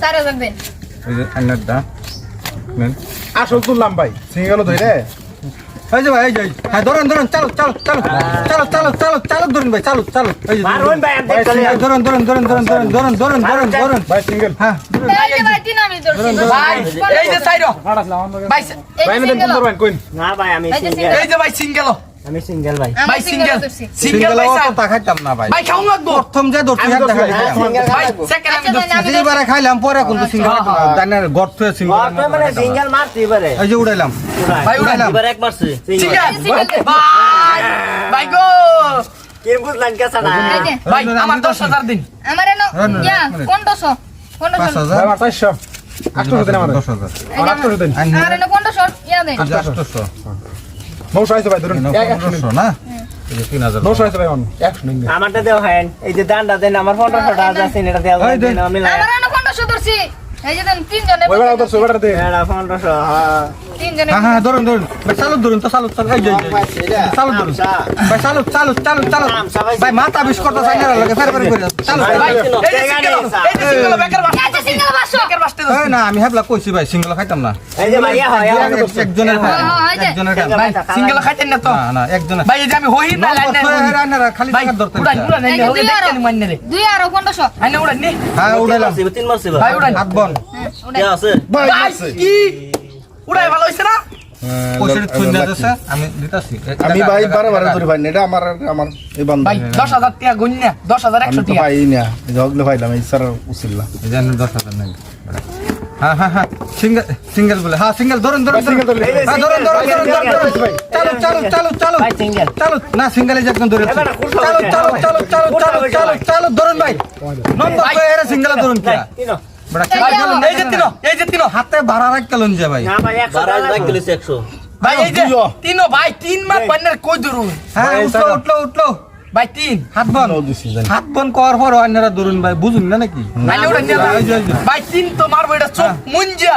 চারি হাজার দিন এই যে আন্নার দা নেন। আসল তুললাম ভাই সিঙ্গেল ধরে এই যে ভাই এই যে। হ্যাঁ ধরুন ধরুন চালো চালো চালো চালো চালো চালো চালো ধরুন ভাই চালো চালো এই যে ধরুন। ধরুন ধরুন ধরুন ধরুন ধরুন ধরুন ধরুন ধরুন ভাই সিঙ্গেল হ্যাঁ। এই যে ভাই তিন আমি ধরছি। ভাই এই যে ভাই এই ভাই যে না দেন single। পনেরো ভাই কইন। না ভাই আমি এই যে সিঙ্গেল আমি সিঙ্গেল ভাই। ভাই সিঙ্গেল সিঙ্গেল ভাই তো না ভাই। ভাই খাও প্রথম যে দেখাই ভাই সেকেন্ড আমি এবারে খাইলাম পরে সিঙ্গেল গর্ত সিঙ্গেল মানে সিঙ্গেল এবারে। এই যে উড়াইলাম। ভাই উড়াইলাম। এবারে সিঙ্গেল ভাই। ভাই। গো। কে হ্যাঁ, হ্যাঁ, হ্যাঁ। ভাই আমার 10000 দিন। আমারে না কোন কোন ভাই আমার 10000 আরে না কোন ইয়া আচ্ছা, নৌশো আইসো ভাই ধরুন একশো না আমারটা দেওয়া হয়। হ্যাঁ। এই যে দানটা দেন আমার পনেরোশো হ্যাঁ, টাকা আছে এটা দেওয়া হয় আমি পনেরোশো ধরছি। এই যে দেন তিনজনে পনেরোশো হ্যাঁ।, হ্যাঁ। হ্যাঁ হ্যাঁ ধরুন ধরুন। ভাই চালু মাথা বিষ করতে চাই না ফের ফের করে চালু না আমি হেবলা কইছি ভাই সিঙ্গেল খাইতাম না। এই যে ভাই হয় হয়। একজনের হ্যাঁ। একজনের সিঙ্গেল খাইতেন না তো? না না একজনের ভাই এই যে আমি হই না লাইন খালি টাকার দরকার উড়ান উড়ান দেখতেন রে আরও। আইনা উড়ান নি। হ্যাঁ উড়াইলাম। তিন মারছি, তিন ভাই। উড়ান হাত বন হ্যাঁ, আছে? ভাই ভাই আছে। কি? উড়াই আমি ভাই বারে বারে ধরে ভাই এটা আমার আমার এই বান্ধব। ভাই 10000 টাকা গুন না 10100 টাকা ভাই না জগলে ভাইলাম এই স্যার উসিল্লা জান 10000 নাই হ্যাঁ হ্যাঁ হ্যাঁ সিঙ্গেল সিঙ্গেল বলে। হ্যাঁ সিঙ্গেল ধরুন ধরুন হ্যাঁ, ধরুন। ধরুন। ধরুন ধরুন চালু চালু চালু চালু চালু না সিঙ্গেলে একদম ধরে চালু চালু চালু চালু চালু চালু ধরুন ভাই। নম্বর সিঙ্গেলে ধরুন এই যে তিনো এই যে তিনো হাতে ভাড়া রাখ কেলন যে ভাই। না ভাই একশো টাকা লাগবে। ভাই এই যে। তিনো ভাই তিন মাস পান্নের কই ধরুন হ্যাঁ উঠল। উঠল উঠল। ভাই তিন হাত বন। নৌ দিছি জানি। হাত বন করার পর অন্যরা ধরুন ভাই বুঝুন না নাকি। ভাই। তিন তো মারবো এটা চোখ মুঞ্জা।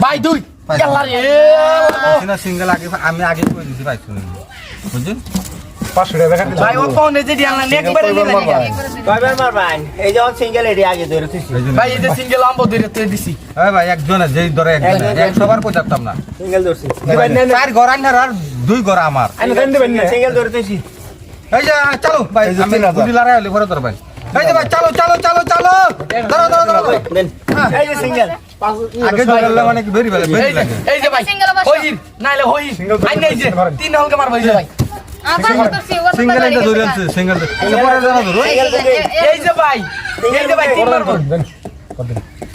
ভাই দুই। সিঙ্গেল আগে না? এই দুই ঘর আমার। আমি দেন দিবেন না সিঙ্গেল চালো ভাই ভাই। ধরো ধরো ধরো এই যে সিঙ্গেল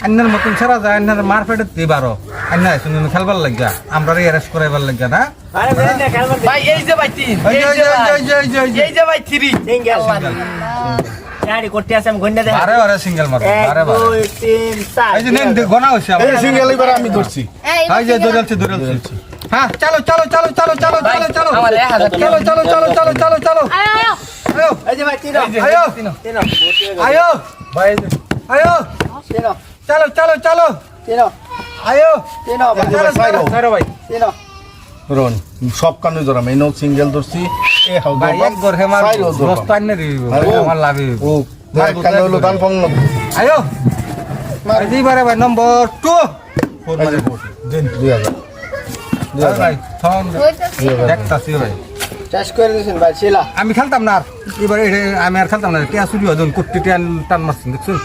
আন্নার মতন ছাড়া যায় আন্নার মারপেটে খেলবার লাগা। আমরা অ্যারেস্ট করাইবার লাগা না? ভাই এই যে ভাই তিন এই যে ভাই। থ্রি গাড়ি করতে আছে, আমি গন্ডা দেখে। বারে বারে সিঙ্গেল মারো এক, বারে বারে। দুই, তিন, চার। এই যে নেন গোনা হইছে এই আমার। যে single এবার আমি ধরছি। এই, এবার এই যে single দৌড়ালছে দৌড়ালছে হ্যাঁ চলো চলো চলো চলো চলো ভাই, চলো চলো। আমার এক হাজার চলো চলো চলো চলো চলো চলো। আয়, আয়, আয়। আয়ো এই যে ভাই, তিনো। আয়ো। তিন তিনো। আয়ো ভাই আয়ো তিনো। চলো চলো চলো। তিনো। আয়ো তিন চালো, চালো, চালো ভাই। তিন রন সব কানে ধরাম। এই নো সিঙ্গেল ধরছি। ভাই এক গর হেমার সাইড হল ধরবাম। দস্তা আনে দিবি। আমার লাভি। ও দেখ কানে হলো দান ফং না আয়ো। এবারে ভাই নম্বর টু। ফোর মারে দিন। দুই হাজার। দুই হাজার। ভাই থন দেখতাছি ভাই। চাষ করে দিয়েছেন ভাই ছিলা। আমি খেলতাম না আর। এবারে আমি আর খেলতাম না। টিয়া চুরি হয় কোটি টান টান মারছেন দেখছেন?